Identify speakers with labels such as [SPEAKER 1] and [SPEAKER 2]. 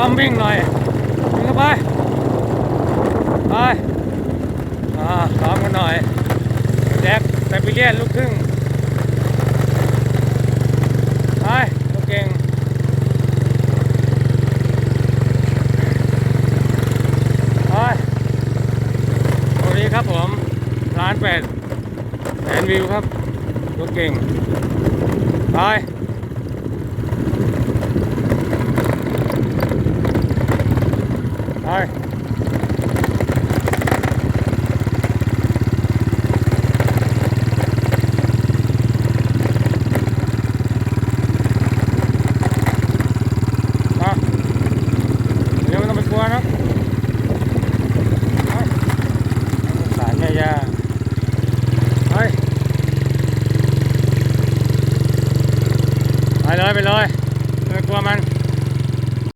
[SPEAKER 1] ซ้อมวิ่งหน่อยวิ่งเข้าไป ไปอ่าซ้อมกันหน่อยแจ็คไซบีเรียนลูกครึ่งไปลูกเก่งไปสวัสดีครับผมร้านเป็ดแสนวิวครับลูกเก่งไป ไปเดี๋ยวไม่ต้องไปกลัวนะไปสารแม่ย่าไปเลย ไปเลยไม่กลัวมัน